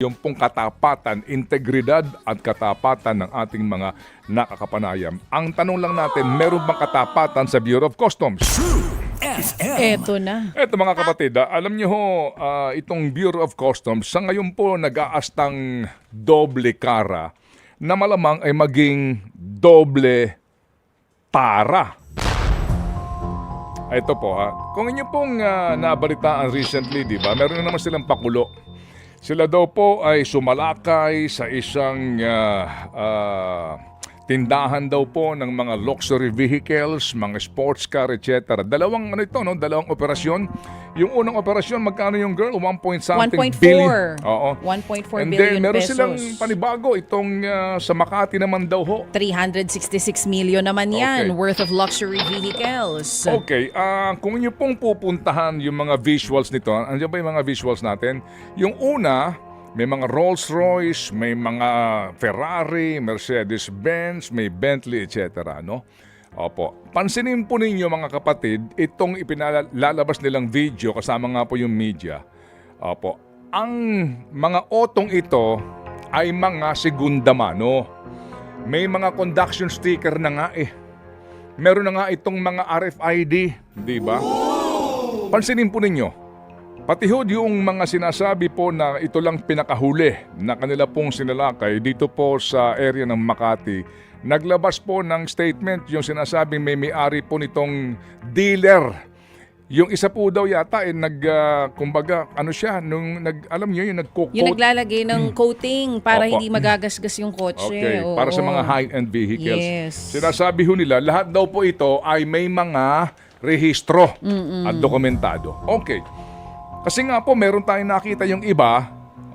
yung pong katapatan, integridad at katapatan ng ating mga nakakapanayam. Ang tanong lang natin, meron bang katapatan sa Bureau of Customs? Eto na. Eto mga kapatid, ah, alam niyo ho, ah, itong Bureau of Customs sa ngayon po nag-aastang doble kara na malamang ay maging doble tara. Ito po ha, kung inyo pong ah, nabalitaan recently, di ba, meron na naman silang pakulo. Sila daw po ay sumalakay sa isang ah, ah, tindahan daw po ng mga luxury vehicles, mga sports car, etc. Dalawang ano ito, no? Dalawang operasyon. Yung unang operasyon, magkano yung girl? 1 point something 1.4. billion. Oo. 1.4 And billion then, meron pesos. silang panibago. Itong ah, sa Makati naman daw ho. 366 million naman yan Okay. worth of luxury vehicles. Okay, ah kung inyo pong pupuntahan yung mga visuals nito, andiyan ba yung mga visuals natin? Yung una, may mga Rolls Royce, may mga Ferrari, Mercedes-Benz, may Bentley, etc. No? Opo. Pansinin po ninyo mga kapatid, itong ipinalalabas nilang video kasama nga po yung media. Opo. Ang mga otong ito ay mga segunda mano. May mga conduction sticker na nga eh. Meron na nga itong mga RFID, di ba? Pansinin po ninyo, pati ho yung mga sinasabi po na ito lang pinakahuli na kanila pong sinalakay dito po sa area ng Makati, naglabas po ng statement yung sinasabing may may-ari po nitong dealer. Yung isa po daw yata eh nag ah, kumbaga ano siya nung nag alam niyo yung nagko Yung naglalagay ng coating para Hmm. Opo. hindi magagasgas yung kotse. Okay, Oo. para sa mga high-end vehicles. Yes. Sinasabi ho nila, lahat daw po ito ay may mga rehistro at dokumentado. Okay. Kasi nga po, meron tayong nakita yung iba,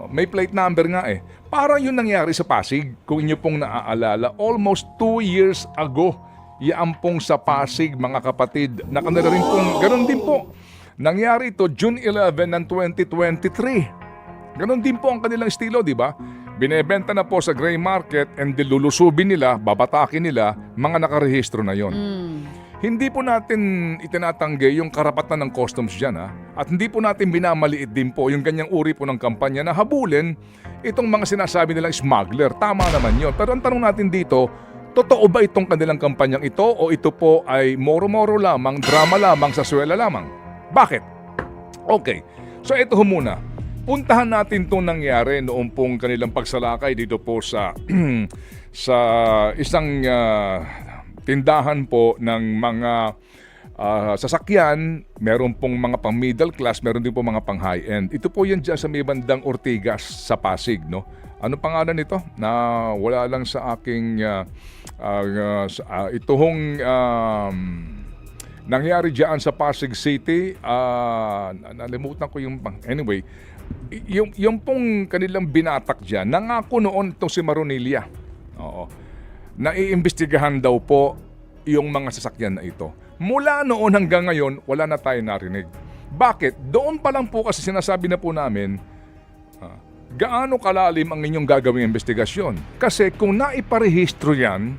may plate number nga eh. Parang yun nangyari sa Pasig, kung inyo pong naaalala, almost two years ago, yaan pong sa Pasig, mga kapatid, na kanila rin pong, ganun din po. Nangyari ito June 11 ng 2023. Ganon din po ang kanilang estilo, di ba? Binebenta na po sa gray market and dilulusubin nila, babatakin nila, mga nakarehistro na yon. Hindi po natin itinatanggi yung karapatan ng customs dyan ha? at hindi po natin binamaliit din po yung ganyang uri po ng kampanya na habulin itong mga sinasabi nilang smuggler. Tama naman yon. Pero ang tanong natin dito, totoo ba itong kanilang kampanyang ito o ito po ay moro-moro lamang, drama lamang, sa swela lamang? Bakit? Okay. So ito ho muna. Puntahan natin itong nangyari noong pong kanilang pagsalakay dito po sa sa isang ah, tindahan po ng mga ah, sasakyan. Meron pong mga pang middle class, meron din po mga pang high end. Ito po yan dyan sa may bandang Ortigas sa Pasig, no? Ano pangalan nito? Na wala lang sa aking ah, sa- ah, ito hong um, Nangyari diyan sa Pasig City, na- nalimutan ko yung anyway, yung yung pong kanilang binatak diyan, nangako noon itong si Maronilia. Naiimbestigahan daw po yung mga sasakyan na ito. Mula noon hanggang ngayon, wala na tayo narinig. Bakit? Doon pa lang po kasi sinasabi na po namin, ah, gaano kalalim ang inyong gagawing investigasyon? Kasi kung naiparehistro yan,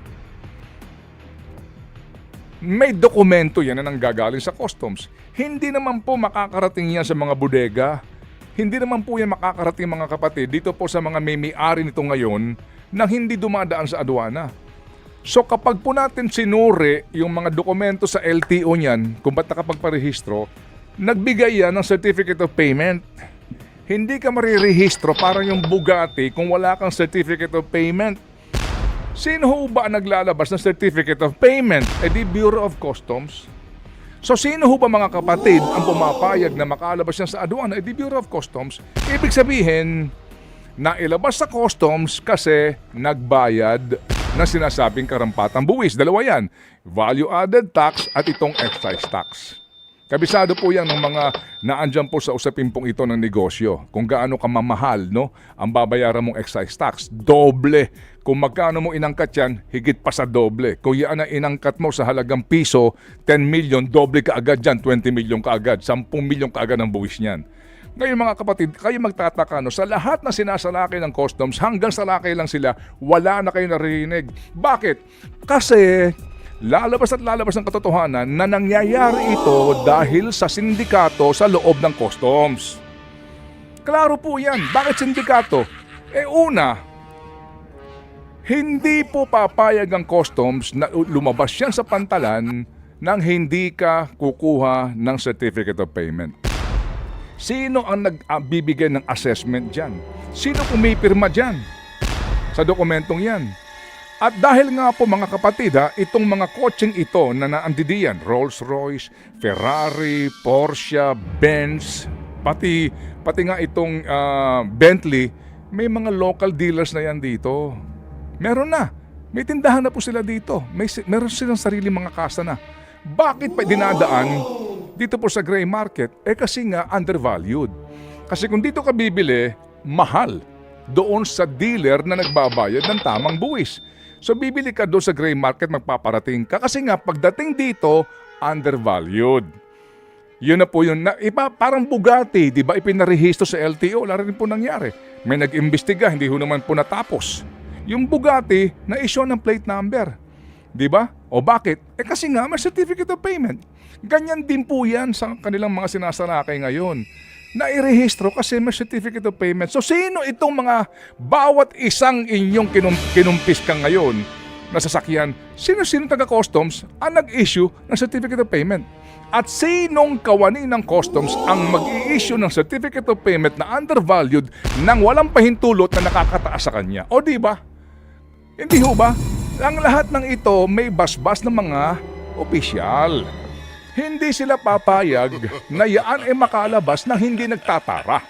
may dokumento yan na nanggagaling sa customs. Hindi naman po makakarating yan sa mga bodega. Hindi naman po yan makakarating mga kapatid dito po sa mga may-ari nito ngayon nang hindi dumadaan sa aduana. So kapag po natin sinuri yung mga dokumento sa LTO niyan, kung ba't nakapagparehistro, nagbigay yan ng certificate of payment. Hindi ka marirehistro para yung Bugatti kung wala kang certificate of payment. Sino ho ba naglalabas ng certificate of payment? E di Bureau of Customs. So sino ho ba mga kapatid ang pumapayag na makalabas yan sa aduana? E di Bureau of Customs. Ibig sabihin, na ilabas sa customs kasi nagbayad na sinasabing karampatang buwis. Dalawa yan, value added tax at itong excise tax. Kabisado po yan ng mga naandyan po sa usapin pong ito ng negosyo. Kung gaano ka mamahal no, ang babayaran mong excise tax. Doble. Kung magkano mo inangkat yan, higit pa sa doble. Kung yan ang inangkat mo sa halagang piso, 10 million, doble ka agad dyan, 20 million ka agad, 10 million ka agad ang buwis niyan. Ngayon mga kapatid, kayo magtataka no, sa lahat na sinasalakay ng customs, hanggang salakay lang sila, wala na kayo narinig. Bakit? Kasi lalabas at lalabas ng katotohanan na nangyayari ito dahil sa sindikato sa loob ng customs. Klaro po yan. Bakit sindikato? Eh una, hindi po papayag ang customs na lumabas yan sa pantalan nang hindi ka kukuha ng certificate of payment. Sino ang nagbibigay ng assessment dyan? Sino pumipirma dyan sa dokumentong yan? At dahil nga po mga kapatid ha, itong mga kotseng ito na naandidiyan, Rolls-Royce, Ferrari, Porsche, Benz, pati, pati nga itong ah, Bentley, may mga local dealers na yan dito. Meron na. May tindahan na po sila dito. May, meron silang sarili mga kasa na. Bakit pa dinadaan dito po sa gray market? Eh kasi nga undervalued. Kasi kung dito ka bibili, mahal doon sa dealer na nagbabayad ng tamang buwis. So bibili ka doon sa gray market, magpaparating ka. Kasi nga pagdating dito, undervalued. Yun na po yun. Na, iba, parang Bugatti, di ba? Ipinarehistro sa LTO. Wala rin po nangyari. May nag-imbestiga, hindi ho naman po natapos. Yung Bugatti, na-issue ng plate number. Di ba? O bakit? Eh kasi nga, may certificate of payment. Ganyan din po yan sa kanilang mga sinasalakay ngayon. Na-irehistro kasi may certificate of payment. So sino itong mga bawat isang inyong kinum kinumpis ka ngayon na sasakyan, sino-sino taga-customs ang nag-issue ng certificate of payment? At sinong kawani ng customs ang mag-i-issue ng certificate of payment na undervalued nang walang pahintulot na nakakataas sa kanya? O di ba? Hindi ho ba? Ang lahat ng ito may basbas ng mga opisyal. Hindi sila papayag na yaan ay makalabas na hindi nagtatara.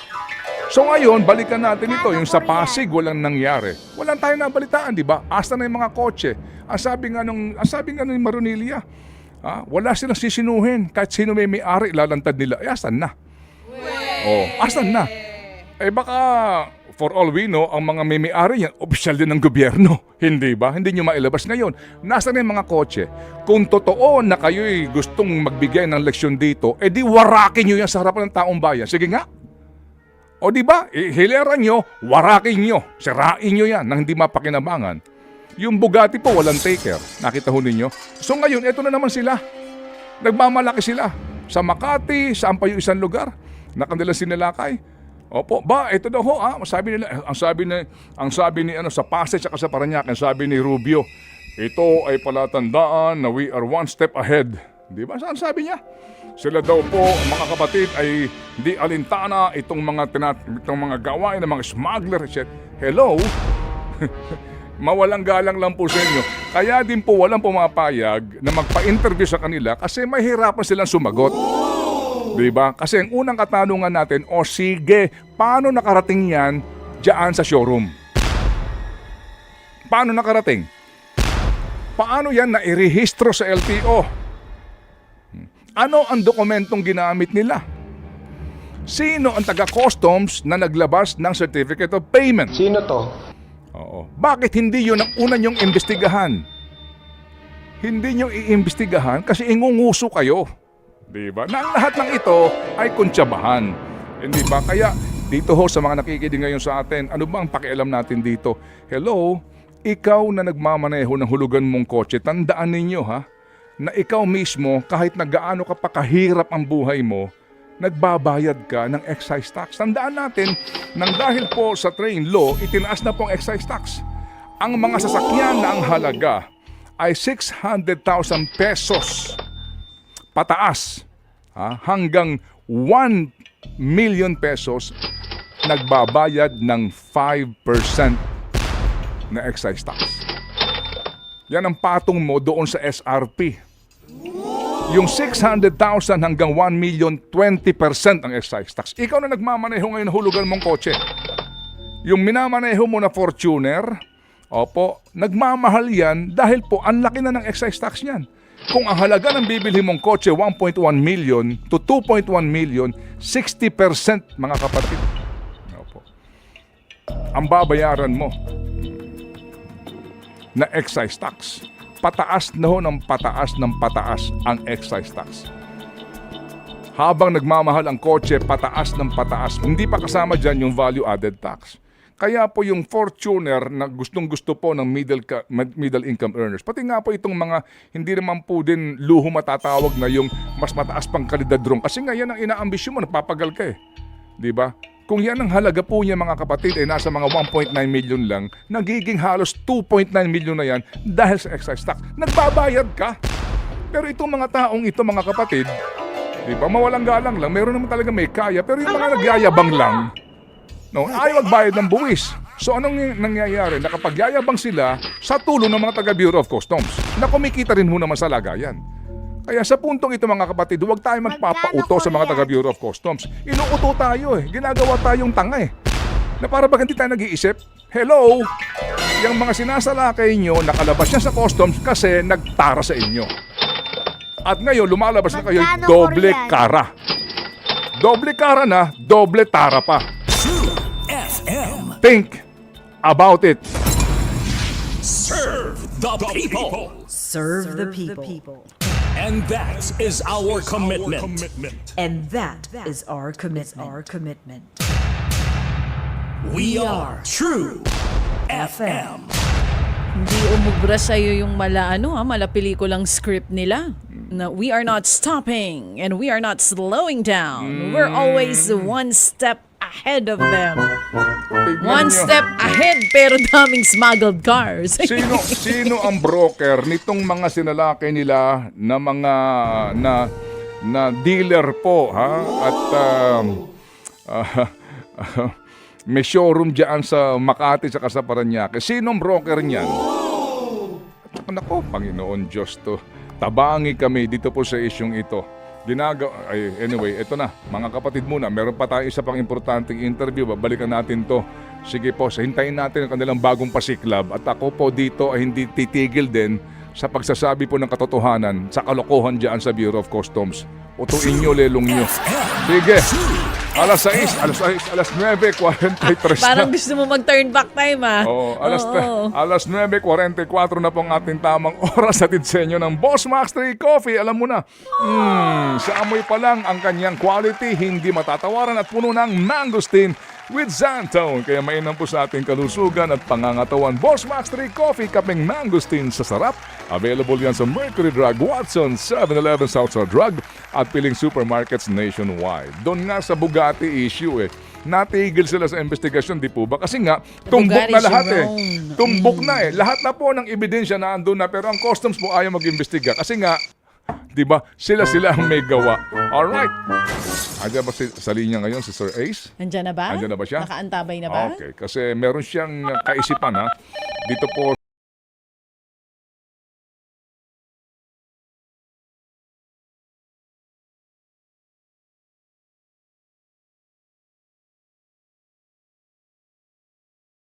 So ngayon, balikan natin ito. Yung sa Pasig, walang nangyari. Walang tayo nabalitaan, di ba? Asta na yung mga kotse. Ang sabi nga nung, ang sabi nga nung Marunilia, ah, wala silang sisinuhin. Kahit sino may may-ari, lalantad nila. Eh, asan na? Oh, asan na? Eh baka for all we know, ang mga may-ari yan, opisyal din ng gobyerno. Hindi ba? Hindi nyo mailabas ngayon. Nasaan na yung mga kotse? Kung totoo na kayo'y gustong magbigay ng leksyon dito, edi warakin nyo yan sa harapan ng taong bayan. Sige nga. O di ba? Hileran nyo, warakin nyo, sirain nyo yan nang hindi mapakinabangan. Yung Bugatti po, walang taker. Nakita ho ninyo? So ngayon, eto na naman sila. Nagmamalaki sila. Sa Makati, saan pa yung isang lugar na kanilang sinilakay. Opo, ba, ito daw ho, ah, sabi nila, ang sabi ni, ang sabi ni ano, sa Pasay at sa Parañaque, ang sabi ni Rubio, ito ay palatandaan na we are one step ahead. Di ba? Saan sabi niya? Sila daw po, mga kapatid, ay di alintana itong mga, tinat, itong mga gawain ng mga smuggler. etc. Hello? mawalang galang lang po sa inyo. Kaya din po walang pumapayag na magpa-interview sa kanila kasi mahirapan silang sumagot. Di ba? Kasi ang unang katanungan natin, o sige, paano nakarating yan dyan sa showroom? Paano nakarating? Paano yan nairehistro sa LTO? Ano ang dokumentong ginamit nila? Sino ang taga-customs na naglabas ng certificate of payment? Sino to? Oo. Bakit hindi yun ang una niyong imbestigahan? Hindi niyo iimbestigahan kasi ingunguso kayo. Di ba? Na lahat ng ito ay kuntsabahan. Hindi ba? Kaya dito ho sa mga nakikinig ngayon sa atin, ano ba ang pakialam natin dito? Hello, ikaw na nagmamaneho ng hulugan mong kotse, tandaan ninyo ha, na ikaw mismo kahit na gaano ka pa kahirap ang buhay mo, nagbabayad ka ng excise tax. Tandaan natin nang dahil po sa train law, itinaas na po ang excise tax. Ang mga sasakyan na ang halaga ay 600,000 pesos pataas ha, hanggang 1 million pesos nagbabayad ng 5% na excise tax. Yan ang patong mo doon sa SRP. Yung 600,000 hanggang 1 million, 20% ang excise tax. Ikaw na nagmamaneho ngayon ng hulugan mong kotse. Yung minamaneho mo na Fortuner, opo, nagmamahal yan dahil po ang laki na ng excise tax niyan. Kung ang halaga ng bibili mong kotse 1.1 million to 2.1 million, 60% mga kapatid. Opo. Ang babayaran mo na excise tax. Pataas na ho ng pataas ng pataas ang excise tax. Habang nagmamahal ang kotse, pataas ng pataas. Hindi pa kasama dyan yung value added tax. Kaya po yung Fortuner na gustong gusto po ng middle, middle income earners. Pati nga po itong mga hindi naman po din luho matatawag na yung mas mataas pang kalidad ron. Kasi nga yan ang inaambisyon mo, napapagal ka eh. Di ba? Kung yan ang halaga po niya mga kapatid ay nasa mga 1.9 million lang, nagiging halos 2.9 million na yan dahil sa excise tax. Nagbabayad ka. Pero itong mga taong ito mga kapatid, di ba mawalang galang lang, meron naman talaga may kaya, pero yung mga nagyayabang lang, no, ayaw magbayad ng buwis. So anong ng- nangyayari? Nakapagyayabang sila sa tulong ng mga taga Bureau of Customs na kumikita rin ho naman sa lagayan. Kaya sa puntong ito mga kapatid, huwag tayo magpapauto sa mga taga Bureau of Customs. Inuuto tayo eh. Ginagawa tayong tanga eh. Na para ba hindi tayo nag-iisip? Hello? Yung mga sinasalakay nyo, nakalabas yan sa customs kasi nagtara sa inyo. At ngayon, lumalabas na kayo doble kara. Doble kara na, doble tara pa. Think about it. Serve the people. Serve the people. And that is our commitment. And that is our commitment. Our commitment. We are True FM. Hindi umubra sa'yo yung mala, ano ha, mala pelikulang script nila. Na we are not stopping and we are not slowing down. We're always one step ahead of them. Tignan One nyo. step ahead pero daming smuggled cars. Sino sino ang broker nitong mga sinalakay nila na mga na na dealer po ha at um, ah, may showroom diyan sa Makati sa sa Paranaque. Sinong broker niyan? Nako, Panginoon Diyos to. Tabangi kami dito po sa isyong ito. Ginagawa, ay, anyway, ito na. Mga kapatid muna, meron pa tayo isa pang importanteng interview. Babalikan natin to. Sige po, hintayin natin ang kanilang bagong pasiklab. At ako po dito ay hindi titigil din sa pagsasabi po ng katotohanan sa kalokohan dyan sa Bureau of Customs. Utuin nyo, lelong nyo. Sige. Alas 6, alas 6, alas 9, 43 Parang na. gusto mo mag-turn back time ah. Oo, alas, Oo. alas 9.44 na po ang ating tamang oras at sa inyo ng Boss Max 3 Coffee. Alam mo na, mm, sa amoy pa lang ang kanyang quality, hindi matatawaran at puno ng mangosteen with Zantone. Kaya mainam po sa ating kalusugan at pangangatawan. Boss Max 3 Coffee, kaping mangosteen sa sarap. Available yan sa Mercury Drug, Watson, 7-Eleven Southside Drug at piling supermarkets nationwide. Doon nga sa Bugatti issue eh, natigil sila sa investigasyon, di po ba? Kasi nga, tumbok na lahat eh. Tumbok na eh. Lahat na po ng ebidensya na andun na pero ang customs po ayaw mag-imbestiga. Kasi nga, di ba, sila-sila ang may gawa. Alright. Andiyan ba si, sa linya ngayon si Sir Ace? Nandiyan na ba? Nandiyan na ba siya? Nakaantabay na ba? Okay, kasi meron siyang kaisipan ha. Dito po